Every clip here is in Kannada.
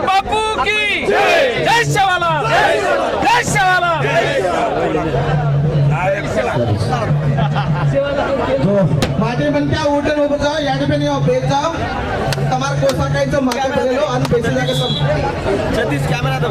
बापू की जय शवाला जय शवाला माझे म्हणत्या उठून उभं जाओ या ठिकाणी बेस जाओ તમારે કોસા કઈ તો માથે ભરેલો અને બેસી જાય કે સતીશ કેમેરા દો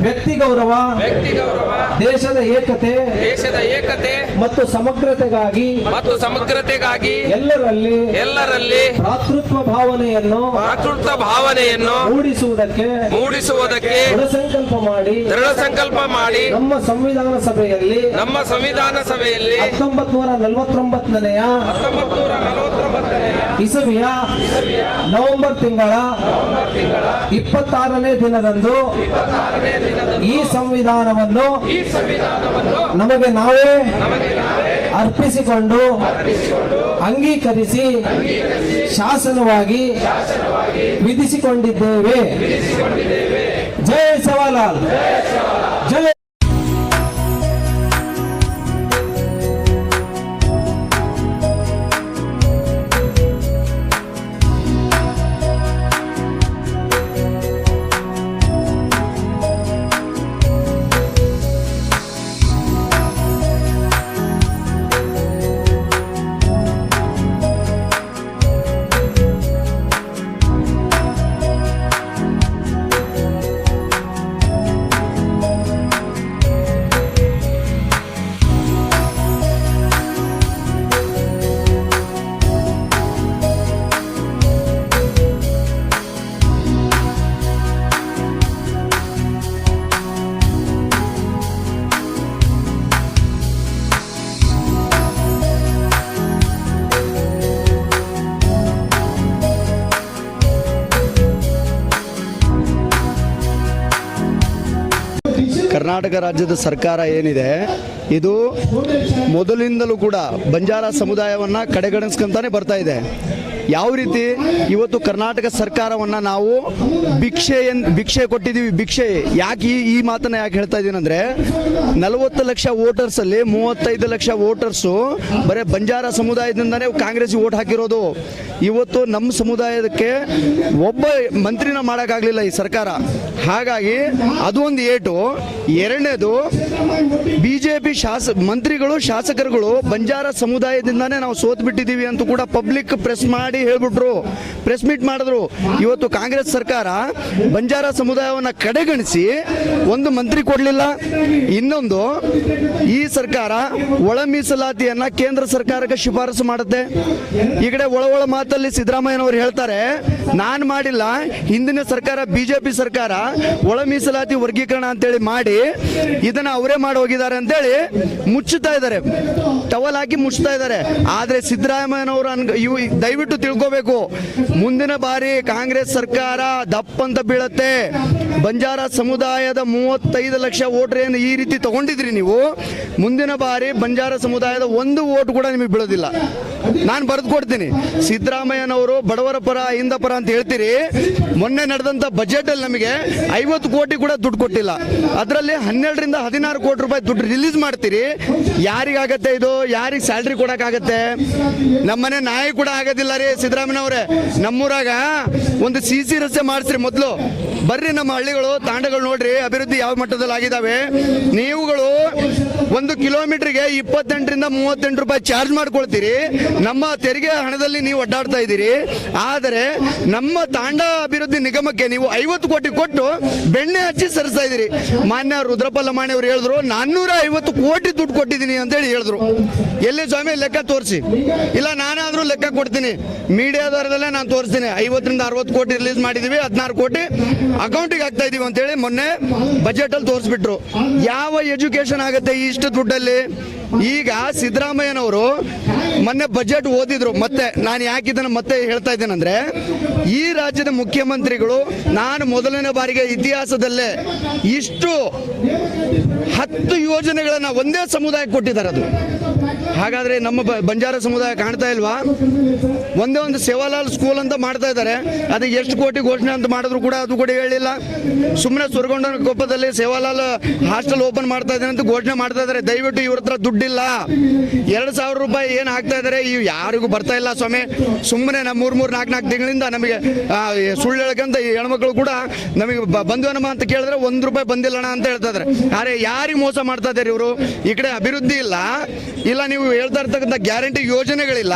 ವ್ಯಕ್ತಿ ಗೌರವ ವ್ಯಕ್ತಿ ಗೌರವ ದೇಶದ ಏಕತೆ ದೇಶದ ಏಕತೆ ಮತ್ತು ಸಮಗ್ರತೆಗಾಗಿ ಮತ್ತು ಸಮಗ್ರತೆಗಾಗಿ ಎಲ್ಲರಲ್ಲಿ ಎಲ್ಲರಲ್ಲಿ ಭ್ರಾತೃತ್ವ ಭಾವನೆಯನ್ನು ಭಾತೃತ್ವ ಭಾವನೆಯನ್ನು ಮೂಡಿಸುವುದಕ್ಕೆ ಮೂಡಿಸುವುದಕ್ಕೆ ದೃಢ ಸಂಕಲ್ಪ ಮಾಡಿ ದೃಢ ಸಂಕಲ್ಪ ಮಾಡಿ ನಮ್ಮ ಸಂವಿಧಾನ ಸಭೆಯಲ್ಲಿ ನಮ್ಮ ಸಂವಿಧಾನ ಸಭೆಯಲ್ಲಿ ಹತ್ತೊಂಬತ್ ನೂರ ನಲವತ್ತೊಂಬತ್ತನೆಯ ಹತ್ತೊಂಬತ್ತು ನೂರ ನಲವತ್ತೊಂಬತ್ತನೆಯ ಇಸವಿಯ ನವೆಂಬರ್ ತಿಂಗಳ ಇಪ್ಪತ್ತಾರನೇ ದಿನದಂದು ಈ ಸಂವಿಧಾನವನ್ನು ನಮಗೆ ನಾವೇ ಅರ್ಪಿಸಿಕೊಂಡು ಅಂಗೀಕರಿಸಿ ಶಾಸನವಾಗಿ ವಿಧಿಸಿಕೊಂಡಿದ್ದೇವೆ. ಜಯ ಸವಾಲಾಲ್. ಕರ್ನಾಟಕ ರಾಜ್ಯದ ಸರ್ಕಾರ ಏನಿದೆ ಇದು ಮೊದಲಿಂದಲೂ ಕೂಡ ಬಂಜಾರ ಸಮುದಾಯವನ್ನು ಕಡೆಗಣಿಸ್ಕೊಂತಾನೆ ಬರ್ತಾ ಇದೆ. ಯಾವ ರೀತಿ ಇವತ್ತು ಕರ್ನಾಟಕ ಸರ್ಕಾರವನ್ನು ನಾವು ಭಿಕ್ಷೆ ಭಿಕ್ಷೆ ಕೊಟ್ಟಿದ್ದೀವಿ. ಭಿಕ್ಷೆ ಯಾಕೆ ಈ ಈ ಮಾತನ್ನ ಯಾಕೆ ಹೇಳ್ತಾ ಇದ್ದೀನಿ ಅಂದರೆ ನಲವತ್ತು ಲಕ್ಷ ವೋಟರ್ಸಲ್ಲಿ ಮೂವತ್ತೈದು ಲಕ್ಷ ವೋಟರ್ಸು ಬರೀ ಬಂಜಾರ ಸಮುದಾಯದಿಂದನೇ ಕಾಂಗ್ರೆಸ್ಗೆ ವೋಟ್ ಹಾಕಿರೋದು. ಇವತ್ತು ನಮ್ಮ ಸಮುದಾಯಕ್ಕೆ ಒಬ್ಬ ಮಂತ್ರಿನ ಮಾಡೋಕ್ಕಾಗಲಿಲ್ಲ ಈ ಸರ್ಕಾರ. ಹಾಗಾಗಿ ಅದು ಒಂದು ಏಟು. ಎರಡನೇದು ಬಿ ಜೆ ಪಿ ಶಾಸ, ಮಂತ್ರಿಗಳು, ಶಾಸಕರುಗಳು ಬಂಜಾರ ಸಮುದಾಯದಿಂದಾನೇ ನಾವು ಸೋತ್ ಬಿಟ್ಟಿದ್ದೀವಿ ಅಂತ ಕೂಡ ಪಬ್ಲಿಕ್ ಪ್ರೆಸ್ ಮಾಡಿ ಹೇಳ್ಬಿಟ್ರು ಪ್ರೆಸ್ ಮೀಟ್ ಮಾಡಿದ್ರು. ಇವತ್ತು ಕಾಂಗ್ರೆಸ್ ಸರ್ಕಾರ ಬಂಜಾರ ಸಮುದಾಯವನ್ನು ಕಡೆಗಣಿಸಿ ಒಂದು ಮಂತ್ರಿ ಕೊಡಲಿಲ್ಲ. ಇನ್ನೊಂದು, ಈ ಸರ್ಕಾರ ಒಳ ಮೀಸಲಾತಿಯನ್ನ ಕೇಂದ್ರ ಸರ್ಕಾರಕ್ಕೆ ಶಿಫಾರಸು ಮಾಡುತ್ತೆ. ಈ ಕಡೆ ಒಳ ಒಳ ಮಾತಲ್ಲಿ ಸಿದ್ದರಾಮಯ್ಯನವರು ಹೇಳ್ತಾರೆ, ನಾನು ಮಾಡಿಲ್ಲ, ಹಿಂದಿನ ಸರ್ಕಾರ, ಬಿಜೆಪಿ ಸರ್ಕಾರ ಒಳ ಮೀಸಲಾತಿ ವರ್ಗೀಕರಣ ಅಂತೇಳಿ ಮಾಡಿ, ಇದನ್ನ ಅವರೇ ಮಾಡಿ ಹೋಗಿದ್ದಾರೆ ಅಂತೇಳಿ ಮುಚ್ಚುತ್ತಾ ಇದ್ದಾರೆ. ಟವಲ್ ಹಾಕಿ ಮುಚ್ತಾ ಇದ್ದಾರೆ. ಆದರೆ ಸಿದ್ದರಾಮಯ್ಯನವರು ಅನ್ ದಯವಿಟ್ಟು ತಿಳ್ಕೋಬೇಕು. ಮುಂದಿನ ಬಾರಿ ಕಾಂಗ್ರೆಸ್ ಸರ್ಕಾರ ದಪ್ಪಂತ ಬೀಳತ್ತೆ. ಬಂಜಾರ ಸಮುದಾಯದ ಮೂವತ್ತೈದು ಲಕ್ಷ ವೋಟರ್ ಏನು ಈ ರೀತಿ ತಗೊಂಡಿದ್ರಿ ನೀವು? ಮುಂದಿನ ಬಾರಿ ಬಂಜಾರ ಸಮುದಾಯದ ಒಂದು ಓಟ್ ಕೂಡ ನಿಮಗೆ ಬೀಳೋದಿಲ್ಲ. ನಾನು ಬರೆದು ಕೊಡ್ತೀನಿ. ಸಿದ್ದರಾಮಯ್ಯನವರು ಬಡವರ ಪರ ಹಿಂದ ಪರ ಅಂತ ಹೇಳ್ತೀರಿ. ಮೊನ್ನೆ ನಡೆದಂತ ಬಜೆಟ್ ಅಲ್ಲಿ ನಮಗೆ ಐವತ್ತು ಕೋಟಿ ಕೂಡ ದುಡ್ಡು ಕೊಟ್ಟಿಲ್ಲ. ಅದರಲ್ಲಿ ಹನ್ನೆರಡರಿಂದ ಹದಿನಾರು ಕೋಟಿ ರೂಪಾಯಿ ದುಡ್ಡು ರಿಲೀಸ್ ಮಾಡ್ತೀರಿ. ಯಾರಿಗಾಗತ್ತೆ ಇದು? ಯಾರಿಗೆ ಸ್ಯಾಲ್ರಿ ಕೊಡಕ್ಕಾಗತ್ತೆ? ನಮ್ಮನೆ ನಾಯಿ ಕೂಡ ಆಗೋದಿಲ್ಲ ರೀ ಸಿದ್ದರಾಮಯ್ಯನವ್ರೆ ನಮ್ಮೂರಾಗ ಒಂದು ಸಿ ಸಿ ರಸ್ತೆ ಮಾಡಿಸ್ರಿ ಮೊದಲು. ಬರ್ರಿ ನಮ್ಮ ಹಳ್ಳಿಗಳು, ತಾಂಡಗಳು ನೋಡ್ರಿ, ಅಭಿವೃದ್ಧಿ ಯಾವ ಮಟ್ಟದಲ್ಲಿ ಆಗಿದ್ದಾವೆ ನೀವುಗಳು ಒಂದು ಕಿಲೋಮೀಟ್ರಿಗೆ ಇಪ್ಪತ್ತೆಂಟರಿಂದ ಮೂವತ್ತೆಂಟು ರೂಪಾಯಿ ಚಾರ್ಜ್ ಮಾಡ್ಕೊಳ್ತೀರಿ. ನಮ್ಮ ತೆರಿಗೆ ಹಣದಲ್ಲಿ ನೀವು ಅಡ್ಡಾಡ್ತಾ ಇದ್ದೀರಿ. ಆದರೆ ನಮ್ಮ ತಾಂಡ ಅಭಿವೃದ್ಧಿ ನಿಗಮಕ್ಕೆ ನೀವು ಐವತ್ತು ಕೋಟಿ ಕೊಟ್ಟು ಬೆಣ್ಣೆ ಹಚ್ಚಿ ಸರಿಸ್ತಾ ಇದ್ದೀರಿ. ಮಾನ್ಯ ರುದ್ರಪ್ಪ ಲಮಾಣಿ ಅವರು ಹೇಳಿದ್ರು, ನಾನ್ನೂರ ಐವತ್ತು ಕೋಟಿ ದುಡ್ಡು ಕೊಟ್ಟಿದ್ದೀನಿ ಅಂತೇಳಿ ಹೇಳಿದ್ರು. ಎಲ್ಲಿ ಸ್ವಾಮಿ, ಲೆಕ್ಕ ತೋರಿಸಿ. ಇಲ್ಲ, ನಾನಾದರೂ ಲೆಕ್ಕ ಕೊಡ್ತೀನಿ. ಮೀಡಿಯಾದವರದಲ್ಲೇ ನಾನು ತೋರಿಸ್ತೀನಿ. ಐವತ್ತರಿಂದ ಅರವತ್ತು ಕೋಟಿ ರಿಲೀಸ್ ಮಾಡಿದೀವಿ, ಹದಿನಾರು ಕೋಟಿ ಅಕೌಂಟಿಗೆ ಹಾಕ್ತಾ ಇದ್ದೀವಿ ಅಂತೇಳಿ ಮೊನ್ನೆ ಬಜೆಟ್ ಅಲ್ಲಿ ತೋರಿಸ್ಬಿಟ್ರು. ಯಾವ ಎಜುಕೇಶನ್ ಆಗುತ್ತೆ ಇಷ್ಟು ದುಡ್ಡಲ್ಲಿ? ಈಗ ಸಿದ್ದರಾಮಯ್ಯನವರು ಮೊನ್ನೆ ಬಜೆಟ್ ಓದಿದ್ರು. ಮತ್ತೆ ನಾನು ಯಾಕೆ ಇದನ್ನ ಮತ್ತೆ ಹೇಳ್ತಾ ಇದ್ದೇನೆಂದ್ರೆ, ಈ ರಾಜ್ಯದ ಮುಖ್ಯಮಂತ್ರಿಗಳು ನಾನು ಮೊದಲನೇ ಬಾರಿಗೆ ಇತಿಹಾಸದಲ್ಲೇ ಇಷ್ಟು ಹತ್ತು ಯೋಜನೆಗಳನ್ನ ಒಂದೇ ಸಮುದಾಯಕ್ಕೆ ಕೊಟ್ಟಿದ್ದಾರೆ ಅದು. ಹಾಗಾದ್ರೆ ನಮ್ಮ ಬಂಜಾರ ಸಮುದಾಯ ಕಾಣ್ತಾ ಇಲ್ವಾ? ಒಂದೇ ಒಂದು ಸೇವಾಲಾಲ್ ಸ್ಕೂಲ್ ಅಂತ ಮಾಡ್ತಾ ಇದ್ದಾರೆ. ಅದು ಎಷ್ಟು ಕೋಟಿ ಘೋಷಣೆ ಅಂತ ಮಾಡಿದ್ರು ಕೂಡ ಅದು ಕೂಡ ಹೇಳಿಲ್ಲ. ಸುಮ್ಮನೆ ಸುರಗೊಂಡ ಕೊಪ್ಪದಲ್ಲಿ ಸೇವಾಲಾಲ್ ಹಾಸ್ಟೆಲ್ ಓಪನ್ ಮಾಡ್ತಾ ಇದ್ದಾರೆ ಅಂತ ಘೋಷಣೆ ಮಾಡ್ತಾ ಇದ್ದಾರೆ. ದಯವಿಟ್ಟು ಇವ್ರ ಹತ್ರ ದುಡ್ಡಿಲ್ಲ. ಎರಡು ಸಾವಿರ ರೂಪಾಯಿ ಏನು ಹಾಕ್ತಾ ಇದ್ದಾರೆ, ಇವು ಯಾರಿಗೂ ಬರ್ತಾ ಇಲ್ಲ ಸ್ವಾಮಿ. ಸುಮ್ಮನೆ ನಮ್ಮ ಮೂರ್ ಮೂರ್ ನಾಲ್ಕು ನಾಲ್ಕು ತಿಂಗಳಿಂದ ನಮಗೆ ಸುಳ್ಳು ಹೇಳ್ಕಂತ ಹೆಣ್ಮಕ್ಳು ಕೂಡ ನಮಗೆ ಬಂದ್ವನಮ್ಮ ಅಂತ ಕೇಳಿದ್ರೆ ಒಂದ್ ರೂಪಾಯಿ ಬಂದಿಲ್ಲಣ್ಣ ಅಂತ ಹೇಳ್ತಾ ಇದ್ದಾರೆ. ಅರೆ ಯಾರಿಗೆ ಮೋಸ ಮಾಡ್ತಾ ಇದ್ದಾರೆ ಇವರು? ಈ ಕಡೆ ಅಭಿವೃದ್ಧಿ ಇಲ್ಲ. ಇಲ್ಲ, ನೀವು ಹೇಳ್ತಾ ಇರ್ತಕ್ಕಂಥ ಗ್ಯಾರಂಟಿ ಯೋಜನೆಗಳಿಲ್ಲ.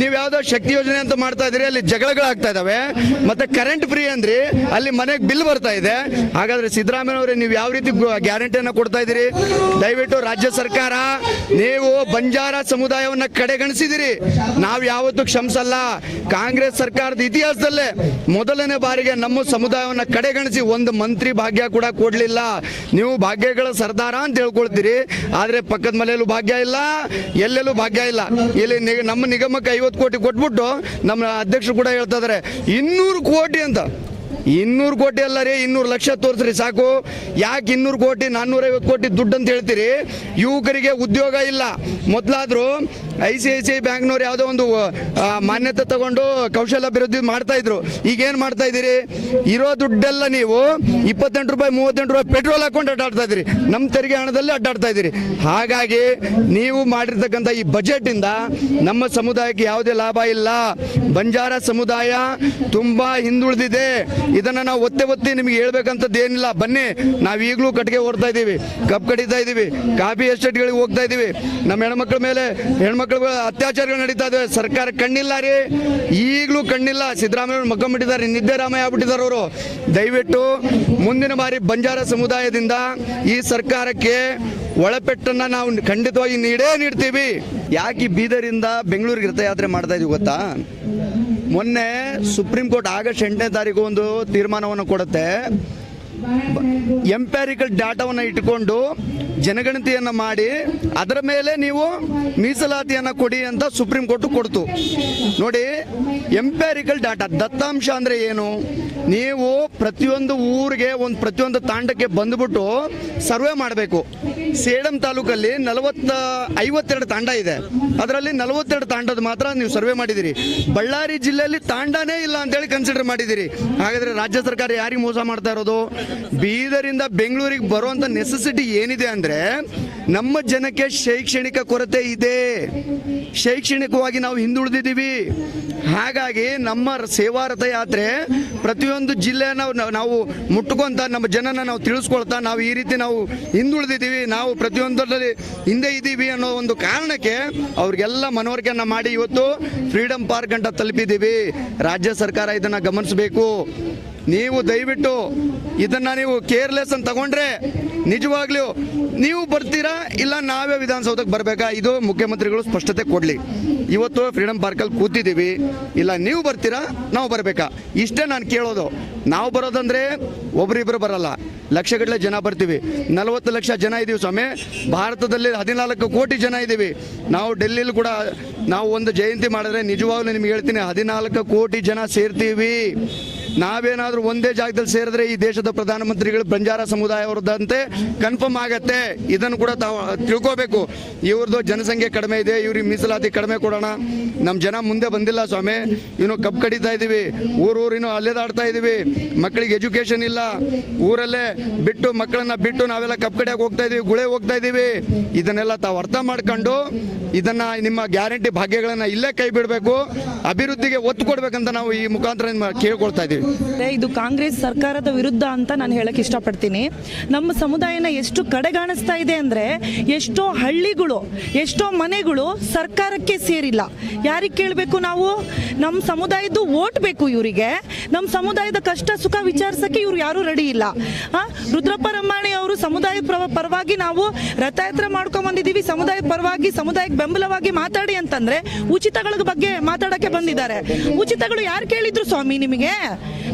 ನೀವು ಯಾವುದೋ ಶಕ್ತಿ ಯೋಜನೆ ಅಂತ ಮಾಡ್ತಾ ಇದ್ದೀರಿ, ಅಲ್ಲಿ ಜಗಳಗಳಾಗ್ತಾ ಇದಾವೆ ಮತ್ತೆ ಕರೆಂಟ್ ಫ್ರೀ ಅಂದ್ರಿ, ಅಲ್ಲಿ ಮನೆಗೆ ಬಿಲ್ ಬರ್ತಾ ಇದೆ. ಹಾಗಾದ್ರೆ ಸಿದ್ದರಾಮಯ್ಯ ಅವರೇ, ನೀವು ಯಾವ ರೀತಿ ಗ್ಯಾರಂಟಿಯನ್ನು ಕೊಡ್ತಾ ಇದ್ದೀರಿ? ದಯವಿಟ್ಟು ರಾಜ್ಯ ಸರ್ಕಾರ, ನೀವು ಬಂಜಾರ ಸಮುದಾಯವನ್ನ ಕಡೆಗಣಿಸಿದಿರಿ. ನಾವು ಯಾವತ್ತೂ ಕ್ಷಮಿಸಲ್ಲ. ಕಾಂಗ್ರೆಸ್ ಸರ್ಕಾರದ ಇತಿಹಾಸದಲ್ಲೇ ಮೊದಲನೇ ಬಾರಿಗೆ ನಮ್ಮ ಸಮುದಾಯವನ್ನ ಕಡೆಗಣಿಸಿ ಒಂದು ಮಂತ್ರಿ ಭಾಗ್ಯ ಕೂಡ ಕೊಡಲಿಲ್ಲ. ನೀವು ಭಾಗ್ಯಗಳ ಸರ್ದಾರ ಅಂತ ಹೇಳ್ಕೊಳ್ತೀರಿ. ಆದರೆ ಪಕ್ಕದ ಮನೆಯಲ್ಲೂ ಭಾಗ್ಯ ಇಲ್ಲ. ಎಲ್ಲೆಲ್ಲೂ ಭಾಗ್ಯ ಇಲ್ಲ. ಇಲ್ಲಿ ನಮ್ಮ ನಿಗಮಕ್ಕೆ ಐವತ್ತು ಕೋಟಿ ಕೊಟ್ಬಿಟ್ಟು ನಮ್ಮ ಅಧ್ಯಕ್ಷರು ಕೂಡ ಹೇಳ್ತಾ ಇದ್ದಾರೆ ಇನ್ನೂರು ಕೋಟಿ ಅಂತ. ಇನ್ನೂರು ಕೋಟಿ ಅಲ್ಲ ರೀ, ಇನ್ನೂರು ಲಕ್ಷ ತೋರಿಸ್ರಿ, ಸಾಕು. ಯಾಕೆ ಇನ್ನೂರು ಕೋಟಿ, ನಾನ್ನೂರೈವತ್ತು ಕೋಟಿ ದುಡ್ಡು ಅಂತ ಹೇಳ್ತೀರಿ? ಯುವಕರಿಗೆ ಉದ್ಯೋಗ ಇಲ್ಲ. ಮೊದಲಾದ್ರು I C I C I ಬ್ಯಾಂಕ್ನವ್ರು ಯಾವುದೋ ಒಂದು ಮಾನ್ಯತೆ ತಗೊಂಡು ಕೌಶಲ್ಯ ಅಭಿವೃದ್ಧಿ ಮಾಡ್ತಾ ಇದ್ರು. ಈಗ ಏನು ಮಾಡ್ತಾ ಇದ್ದೀರಿ? ಇರೋ ದುಡ್ಡೆಲ್ಲ ನೀವು ಇಪ್ಪತ್ತೆಂಟು ರೂಪಾಯಿ, ಮೂವತ್ತೆಂಟು ರೂಪಾಯಿ ಪೆಟ್ರೋಲ್ ಹಾಕೊಂಡು ಅಡ್ಡಾಡ್ತಾ ಇದ್ದೀರಿ. ನಮ್ಮ ತೆರಿಗೆ ಹಣದಲ್ಲಿ ಅಡ್ಡಾಡ್ತಾ ಇದ್ದೀರಿ. ಹಾಗಾಗಿ ನೀವು ಮಾಡಿರ್ತಕ್ಕಂಥ ಈ ಬಜೆಟಿಂದ ನಮ್ಮ ಸಮುದಾಯಕ್ಕೆ ಯಾವುದೇ ಲಾಭ ಇಲ್ಲ. ಬಂಜಾರ ಸಮುದಾಯ ತುಂಬ ಹಿಂದುಳಿದಿದೆ. ಇದನ್ನು ನಾವು ಒತ್ತೆ ಒತ್ತಿ ನಿಮಗೆ ಹೇಳ್ಬೇಕಂತದ್ದು ಏನಿಲ್ಲ. ಬನ್ನಿ, ನಾವು ಈಗಲೂ ಕಟ್ಟಿಗೆ ಓಡ್ತಾ ಇದ್ದೀವಿ ಕಪ್ ಕಡಿತಾ ಇದ್ದೀವಿ ಕಾಫಿ ಎಸ್ಟೇಟ್ಗಳಿಗೆ ಹೋಗ್ತಾ ಇದ್ದೀವಿ ನಮ್ಮ ಹೆಣ್ಮಕ್ಳ ಮೇಲೆ, ಹೆಣ್ಮಕ್ಳ ಅತ್ಯಾಚಾರಗಳು ನಡೀತಾ ಇದಾವೆ. ಸರ್ಕಾರ ಕಣ್ಣಿಲ್ಲ ರೀ. ಈಗಲೂ ಕಣ್ಣಿಲ್ಲ. ಸಿದ್ದರಾಮಯ್ಯ ಮಕ್ಕಂಬಿಟ್ಟಿದ್ದಾರೆ ನಿದ್ದೆ ರಾಮಯ್ಯ ಆಗ್ಬಿಟ್ಟಿದ್ದಾರೆ ಅವರು. ದಯವಿಟ್ಟು ಮುಂದಿನ ಬಾರಿ ಬಂಜಾರ ಸಮುದಾಯದಿಂದ ಈ ಸರ್ಕಾರಕ್ಕೆ ಒಳಪೆಟ್ಟನ್ನು ನಾವು ಖಂಡಿತವಾಗಿ ನೀಡೇ ನೀಡ್ತೀವಿ. ಯಾಕೆ ಬೀದರಿಂದ ಬೆಂಗಳೂರಿಗೆ ರಥಯಾತ್ರೆ ಮಾಡ್ತಾ ಇದೀವಿ ಗೊತ್ತಾ? ಮೊನ್ನೆ ಸುಪ್ರೀಂ ಕೋರ್ಟ್ ಆಗಸ್ಟ್ ಎಂಟನೇ ತಾರೀಕು ಒಂದು ತೀರ್ಮಾನವನ್ನು ಕೊಡುತ್ತೆ. ಎಂಪ್ಯಾರಿಕಲ್ ಡಾಟಾವನ್ನು ಇಟ್ಟುಕೊಂಡು ಜನಗಣತಿಯನ್ನು ಮಾಡಿ ಅದರ ಮೇಲೆ ನೀವು ಮೀಸಲಾತಿಯನ್ನು ಕೊಡಿ ಅಂತ ಸುಪ್ರೀಂ ಕೋರ್ಟ್ ಕೊಡ್ತು ನೋಡಿ ಎಂಪ್ಯಾರಿಕಲ್ ಡಾಟಾ ದತ್ತಾಂಶ ಅಂದರೆ ಏನು ನೀವು ಪ್ರತಿಯೊಂದು ಊರಿಗೆ ಒಂದು ಪ್ರತಿಯೊಂದು ತಾಂಡಕ್ಕೆ ಬಂದ್ಬಿಟ್ಟು ಸರ್ವೆ ಮಾಡಬೇಕು. ಸೇಡಂ ತಾಲೂಕಲ್ಲಿ ನಲವತ್ತ ಐವತ್ತೆರಡು ತಾಂಡ ಇದೆ. ಅದರಲ್ಲಿ ನಲವತ್ತೆರಡು ತಾಂಡದ ಮಾತ್ರ ನೀವು ಸರ್ವೆ ಮಾಡಿದಿರಿ. ಬಳ್ಳಾರಿ ಜಿಲ್ಲೆಯಲ್ಲಿ ತಾಂಡನೇ ಇಲ್ಲ ಅಂತೇಳಿ ಕನ್ಸಿಡರ್ ಮಾಡಿದಿರಿ. ಹಾಗಾದ್ರೆ ರಾಜ್ಯ ಸರ್ಕಾರ ಯಾರಿಗೆ ಮೋಸ ಮಾಡ್ತಾ ಇರೋದು? ಬೀದರಿಂದ ಬೆಂಗಳೂರಿಗೆ ಬರುವಂತ ನೆಸೆಸಿಟಿ ಏನಿದೆ ಅಂದ್ರೆ ನಮ್ಮ ಜನಕ್ಕೆ ಶೈಕ್ಷಣಿಕ ಕೊರತೆ ಇದೆ. ಶೈಕ್ಷಣಿಕವಾಗಿ ನಾವು ಹಿಂದುಳಿದಿದ್ದೀವಿ. ಹಾಗಾಗಿ ನಮ್ಮ ಸೇವಾ ರಥಯಾತ್ರೆ ಪ್ರತಿಯೊಂದು ಜಿಲ್ಲೆನ ನಾವು- ಮುಟ್ಟುಕೊಂತ ನಮ್ಮ ಜನನ ನಾವು ತಿಳಿಸ್ಕೊಳ್ತಾ ನಾವು ಈ ರೀತಿ ನಾವು ಹಿಂದುಳಿದಿದ್ದೀವಿ. ನಾವು ಪ್ರತಿಯೊಂದರಲ್ಲಿ ಹಿಂದೆ ಇದ್ದೀವಿ ಅನ್ನೋ ಒಂದು ಕಾರಣಕ್ಕೆ ಅವ್ರಿಗೆಲ್ಲ ಮನವರಿಕೆಯನ್ನು ಮಾಡಿ ಇವತ್ತು ಫ್ರೀಡಮ್ ಪಾರ್ಕ್ ಅಂತ ತಲುಪಿದ್ದೀವಿ. ರಾಜ್ಯ ಸರ್ಕಾರ ಇದನ್ನು ಗಮನಿಸಬೇಕು. ನೀವು ದಯವಿಟ್ಟು ಇದನ್ನ ನೀವು ಕೇರ್ಲೆಸ್ ಅಂತ ತಗೊಂಡ್ರೆ ನಿಜವಾಗ್ಲೂ ನೀವು ಬರ್ತೀರಾ ಇಲ್ಲ ನಾವೇ ವಿಧಾನಸೌಧಕ್ಕೆ ಬರಬೇಕಾ? ಇದು ಮುಖ್ಯಮಂತ್ರಿಗಳು ಸ್ಪಷ್ಟತೆ ಕೊಡ್ಲಿ. ಇವತ್ತು ಫ್ರೀಡಮ್ ಪಾರ್ಕಲ್ಲಿ ಕೂತಿದ್ದೀವಿ. ಇಲ್ಲ, ನೀವು ಬರ್ತೀರಾ? ನಾವು ಬರಬೇಕಾ? ಇಷ್ಟೇ ನಾನು ಕೇಳೋದು. ನಾವು ಬರೋದಂದ್ರೆ ಒಬ್ರಿಬ್ರು ಬರಲ್ಲ. ಲಕ್ಷಗಟ್ಟಲೆ ಜನ ಬರ್ತೀವಿ. ನಲವತ್ತು ಲಕ್ಷ ಜನ ಇದ್ದೀವಿ ಸ್ವಾಮಿ. ಭಾರತದಲ್ಲಿ ಹದಿನಾಲ್ಕು ಕೋಟಿ ಜನ ಇದ್ದೀವಿ ನಾವು ಡೆಲ್ಲಿಲಿ ಕೂಡ ನಾವು ಒಂದು ಜಯಂತಿ ಮಾಡಿದ್ರೆ ನಿಜವಾಗ್ಲೂ ನಿಮ್ಗೆ ಹೇಳ್ತೀನಿ, ಹದಿನಾಲ್ಕು ಕೋಟಿ ಜನ ಸೇರ್ತೀವಿ. ನಾವೇನಾದ್ರೂ ಒಂದೇ ಜಾಗದಲ್ಲಿ ಸೇರಿದ್ರೆ ಈ ದೇಶದ ಪ್ರಧಾನಮಂತ್ರಿಗಳು ಬಂಜಾರ ಸಮುದಾಯವರದಂತೆ ಕನ್ಫರ್ಮ್ ಆಗತ್ತೆ. ಇದನ್ನು ಕೂಡ ತಾವು ತಿಳ್ಕೋಬೇಕು. ಇವ್ರದ್ದು ಜನಸಂಖ್ಯೆ ಕಡಿಮೆ ಇದೆ, ಇವ್ರಿಗೆ ಮೀಸಲಾತಿ ಕಡಿಮೆ ಕೊಡೋಣ. ನಮ್ಮ ಜನ ಮುಂದೆ ಬಂದಿಲ್ಲ ಸ್ವಾಮಿ. ಇವನು ಕಬ್ ಕಡಿತಾ ಇದೀವಿ. ಊರೂರಿನೂ ಅಲ್ಲೇದಾಡ್ತಾ ಇದೀವಿ. ಮಕ್ಕಳಿಗೆ ಎಜುಕೇಶನ್ ಇಲ್ಲ. ಊರಲ್ಲೇ ಬಿಟ್ಟು ಮಕ್ಕಳನ್ನ ಬಿಟ್ಟು ನಾವೆಲ್ಲ ಕಬ್ ಕಡಿಯಾಗಿ ಹೋಗ್ತಾ ಇದೀವಿ, ಗುಳೆ ಹೋಗ್ತಾ ಇದೀವಿ. ಇದನ್ನೆಲ್ಲ ತಾವು ಅರ್ಥ ಮಾಡ್ಕೊಂಡು ಇದನ್ನ ನಿಮ್ಮ ಗ್ಯಾರಂಟಿ ಭಾಗ್ಯಗಳನ್ನ ಇಲ್ಲೇ ಕೈ ಬಿಡಬೇಕು. ಅಭಿವೃದ್ಧಿಗೆ ಒತ್ತು ಕೊಡ್ಬೇಕಂತ ನಾವು ಈ ಮುಖಾಂತರ ಕೇಳ್ಕೊಳ್ತಾ ಇದೀವಿ. ಇದು ಕಾಂಗ್ರೆಸ್ ಸರ್ಕಾರದ ವಿರುದ್ಧ ಅಂತ ನಾನು ಹೇಳಕ್ ಇಷ್ಟಪಡ್ತೀನಿ. ನಮ್ಮ ಸಮುದಾಯನ ಎಷ್ಟು ಕಡೆಗಾಣಿಸ್ತಾ ಇದೆ ಅಂದ್ರೆ ಎಷ್ಟೋ ಹಳ್ಳಿಗಳು, ಎಷ್ಟೋ ಮನೆಗಳು ಸರ್ಕಾರಕ್ಕೆ ಸೇರಿಲ್ಲ. ಯಾರಿಗೆ ಕೇಳಬೇಕು ನಾವು? ನಮ್ಮ ಸಮುದಾಯದ್ದು ಓಟ್ ಬೇಕು ಇವರಿಗೆ. ನಮ್ಮ ಸಮುದಾಯದ ಕಷ್ಟ ಸುಖ ವಿಚಾರಿಸಕ್ಕೆ ಇವ್ರು ಯಾರು ರೆಡಿ ಇಲ್ಲ. ರುದ್ರಪ್ಪ ರಮ್ಮಾಣಿ ಅವರು ಸಮುದಾಯ ಪರವಾಗಿ ನಾವು ರಥಯಾತ್ರೆ ಮಾಡ್ಕೊಂಡ್ ಬಂದಿದ್ದೀವಿ. ಸಮುದಾಯ ಪರವಾಗಿ, ಸಮುದಾಯಕ್ಕೆ ಬೆಂಬಲವಾಗಿ ಮಾತಾಡಿ ಅಂತಂದ್ರೆ ಉಚಿತಗಳ ಬಗ್ಗೆ ಮಾತಾಡಕ್ಕೆ ಬಂದಿದ್ದಾರೆ. ಉಚಿತಗಳು ಯಾರು ಕೇಳಿದ್ರು ಸ್ವಾಮಿ ನಿಮಗೆ?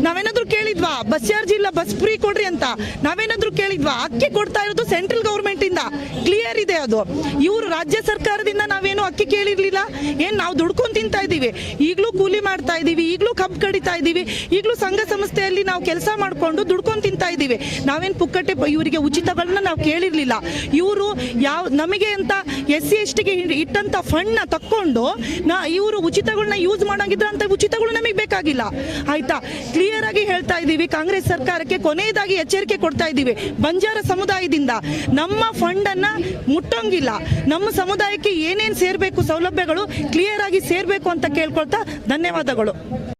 ನಾವೇನಾದ್ರೂ ಕೇಳಿದ್ವಾ? ಬಸ್ ಚಾರ್ಜ್ ಇಲ್ಲ, ಬಸ್ ಫ್ರೀ ಕೊಡ್ರಿ ಅಂತ. ನಾವೇನಾದ್ರೂ ಕೇಳಿದ್ವಾ? ಅಕ್ಕಿ ಕೊಡ್ತಾ ಇರೋದು ಸೆಂಟ್ರಲ್ ಗೌರ್ಮೆಂಟ್ ಇಂದ ಕ್ಲಿಯರ್ ಇದೆ ಅದು. ಇವರು ರಾಜ್ಯ ಸರ್ಕಾರದಿಂದ ನಾವೇನು ಅಕ್ಕಿ ಕೇಳಿರ್ಲಿಲ್ಲ? ಏನ್ ನಾವು ದುಡ್ಕೊಂಡು ತಿಂತಾ ಇದೀವಿ? ಈಗಲೂ ಕೂಲಿ ಮಾಡ್ತಾ ಇದೀವಿ, ಈಗಲೂ ಕಬ್ಬು ಕಡಿತಾ ಇದೀವಿ, ಈಗಲೂ ಸಂಘ ಸಂಸ್ಥೆಯಲ್ಲಿ ನಾವು ಕೆಲಸ ಮಾಡ್ಕೊಂಡು ದುಡ್ಕೊಂಡು ತಿಂತಾ ಇದೀವಿ. ನಾವೇನ್ ಪುಕ್ಕಟ್ಟೆ ಇವರಿಗೆ ಉಚಿತಗಳನ್ನ ನಾವು ಕೇಳಿರ್ಲಿಲ್ಲ. ಇವರು ಯಾವ, ನಮಗೆ ಅಂತ ಎಸ್ ಸಿ ಎಸ್ ಟಿಗೆ ಇಟ್ಟಂತ ಫಂಡ್ನ ತಕ್ಕೊಂಡು ನಾ ಇವರು ಉಚಿತಗಳನ್ನ ಯೂಸ್ ಮಾಡಂಗಿದ್ರೆ ಅಂತ ಉಚಿತಗಳು ನಮಗೆ ಬೇಕಾಗಿಲ್ಲ. ಆಯ್ತಾ? ಕ್ಲಿಯರ್ ಆಗಿ ಹೇಳ್ತಾ ಇದ್ದೀವಿ. ಕಾಂಗ್ರೆಸ್ ಸರ್ಕಾರಕ್ಕೆ ಕೊನೆಯದಾಗಿ ಎಚ್ಚರಿಕೆ ಕೊಡ್ತಾ ಇದ್ದೀವಿ. ಬಂಜಾರ ಸಮುದಾಯದಿಂದ ನಮ್ಮ ಫಂಡ್ ಅನ್ನ ಮುಟ್ಟಂಗಿಲ್ಲ. ನಮ್ಮ ಸಮುದಾಯಕ್ಕೆ ಏನೇನು ಸೇರ್ಬೇಕು ಸೌಲಭ್ಯಗಳು ಕ್ಲಿಯರ್ ಆಗಿ ಸೇರ್ಬೇಕು ಅಂತ ಕೇಳ್ಕೊಳ್ತಾ ಧನ್ಯವಾದಗಳು.